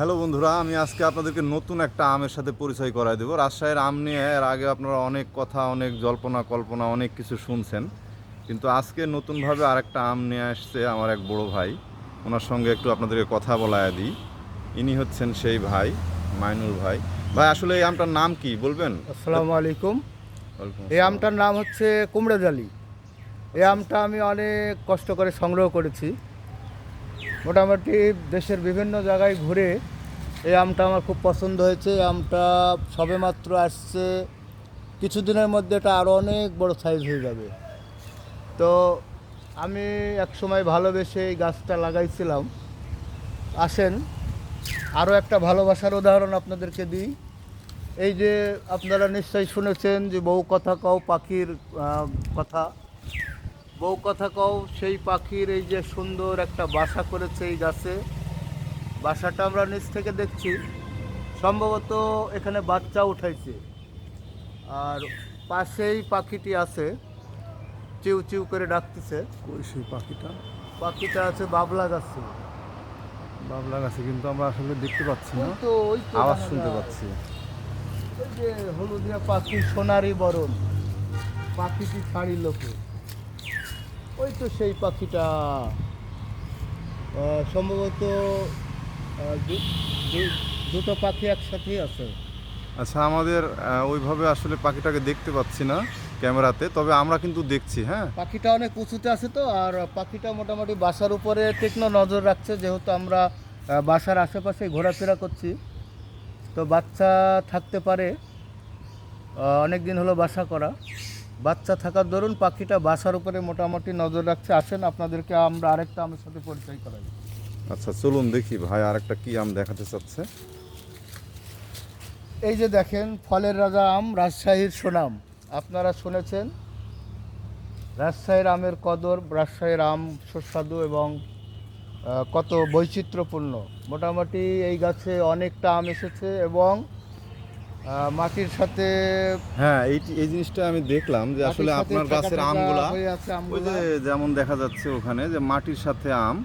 Hello বন্ধুরা আমি আজকে আপনাদেরকে নতুন একটা আমের সাথে পরিচয় করায় দেবো। রাজশাহীর আম নিয়ে এর আগে আপনারা অনেক কথা অনেক জল্পনা কল্পনা অনেক কিছু শুনছেন। কিন্তু আজকে নতুনভাবে আরেকটা আম নিয়ে আসছে আমার এক বড় ভাই। ওনার সঙ্গে একটু আপনাদেরকে কথা বলায় দিই। ইনি হচ্ছেন সেই ভাই মাইনুল ভাই। ভাই আসলে এই আমটার নাম কি বলবেন? আসসালামু আলাইকুম। এই আমটার নাম হচ্ছে কুমড়োজালি। এই আমটা আমি অনেক কষ্ট করে সংগ্রহ করেছি। মোটামুটি দেশের বিভিন্ন জায়গায় ঘুরে এই আমটা আমার খুব পছন্দ হয়েছে। আমটা সবেমাত্র আসছে, কিছুদিনের মধ্যে এটা আরও অনেক বড় সাইজ হয়ে যাবে। তো আমি এক সময় ভালোবেসে এই গাছটা লাগাইছিলাম। আসেন আরও একটা ভালোবাসার উদাহরণ আপনাদেরকে দিই। এই যে আপনারা নিশ্চয়ই শুনেছেন যে বউ কথা কও, পাখির কথা। বউ কথা কও সেই পাখির এই যে সুন্দর একটা বাসা করেছে এই গাছে। বাসাটা আমরা নিচ থেকে দেখছি। সম্ভবত এখানে বাচ্চা উঠাইছে। আর পাশেই পাখিটি আছে। চিউ চিউ করে ডাকতেছে। ওই সেই পাখিটা? পাখিটা আছে বাবলা গাছে। বাবলা গাছে কিন্তু আমরা আসলে দেখতে পাচ্ছি না। তো ওই তো আওয়াজ শুনতে পাচ্ছি। যে হলুদিয়া পাখি সোনারি বরণ। পাখিটি ছাড়ি লোকে। ওই তো সেই পাখিটা। সম্ভবত দুটো পাখি একসাথেই আছে। আচ্ছা আমাদের ওইভাবে আসলে পাখিটাকে দেখতে পাচ্ছি না ক্যামেরাতে তবে আমরা কিন্তু দেখছি হ্যাঁ? পাখিটা অনেক উঁচুতে আছে তো আর পাখিটা মোটামুটি বাসার উপরে তীক্ষ্ণ নজর রাখছে যেহেতু আমরা বাসার আশেপাশে ঘোরাফেরা করছি। তো বাচ্চা থাকতে পারে অনেক দিন হলো বাসা করা। বাচ্চা থাকার দরুন পাখিটা বাসার উপরে মোটামুটি নজর রাখছে। আসেন আপনাদেরকে আমরা আরেকটা আমের সাথে পরিচয় করাই। আচ্ছা চলুন দেখি ভাই আরেকটা কি আম দেখাতে চাচ্ছে। এই যে দেখেন ফলের রাজা আম রাজশাহীর সুনাম। আপনারা শুনেছেন রাজশাহীর আমের কদর রাজশাহীর আম সুস্বাদু এবং কত বৈচিত্র্যপূর্ণ। মোটামুটি এই গাছে অনেকটা আম এসেছে এবং মাটির সাথে হ্যাঁ এই এই জিনিসটা আমি দেখলাম যে আসলে আপনার গাছের আমগুলা ওই যে যেমন দেখা যাচ্ছে ওখানে যে মাটির সাথে আম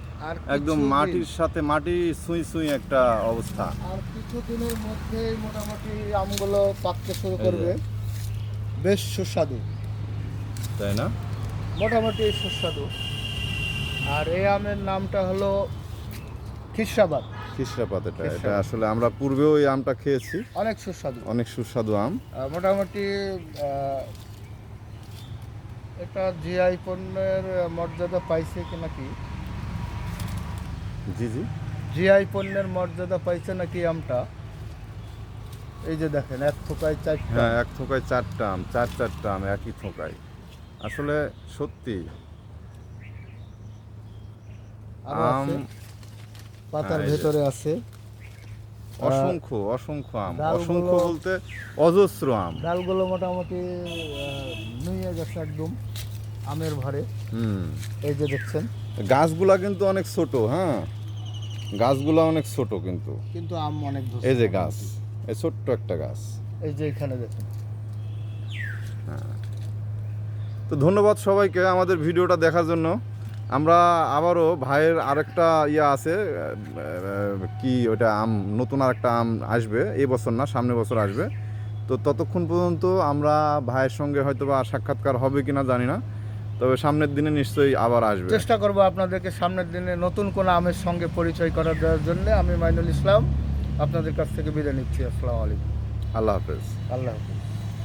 একদম মাটির সাথে মাটি সুই সুই একটা অবস্থা। আর কিছুদিনের মধ্যেই মোটামুটি আমগুলো পাকতে শুরু করবে। বেশ সুস্বাদু। তাই না? মোটামুটি সুস্বাদু। আর এই আমের নামটা হলো খিসাবাদ খিসরাপাত এটা এটা আসলে আমরা পূর্বেও এই আমটা খেয়েছি। অনেক সুস্বাদু। অনেক সুস্বাদু আম। মোটামুটি এটা জিআই পণ্যের মর্যাদা পাইছে কি নাকি জি জি। জিআই পণ্যের মর্যাদা পাইছে নাকি আমটা? এই যে দেখেন এক থোকায় চারটা। হ্যাঁ এক থোকায় চারটা আম চার চারটা আম একই থোকায়। আসলে সত্যি আম পাতার হ্যাঁ, এই যে। ভেতরে আছে। অসংখ্য অসংখ্য আম। অসংখ্য বলতে অজস্র আম। ডালগুলো মোটামুটি নুয়ে গেছে একদম আমের ভারে হুম। এই যে দেখছেন। গাছগুলা কিন্তু অনেক ছোট হ্যাঁ? গাছগুলা অনেক ছোট কিন্তু। কিন্তু আম অনেক এই যে গাছ এই ছোট্ট একটা গাছ। এই যে এখানে দেখুন। তো ধন্যবাদ সবাইকে আমাদের ভিডিওটা দেখার জন্য। আমরা আবারও ভাইয়ের আরেকটা ইয়ে আছে কি ওটা আম নতুন আরেকটা আম আসবে এই বছর না সামনের বছর আসবে। তো ততক্ষণ পর্যন্ত আমরা ভাইয়ের সঙ্গে হয়তো বা সাক্ষাৎকার হবে কি না জানি না তবে সামনের দিনে নিশ্চয়ই আবার আসবে। চেষ্টা করব আপনাদেরকে সামনের দিনে নতুন কোনো আমের সঙ্গে পরিচয় করা দেওয়ার জন্য। আমি মাইনুল ইসলাম আপনাদের কাছ থেকে বিদায় নিচ্ছি। আসসালামু আলাইকুম। আল্লাহ হাফেজ। আল্লাহ হাফিজ।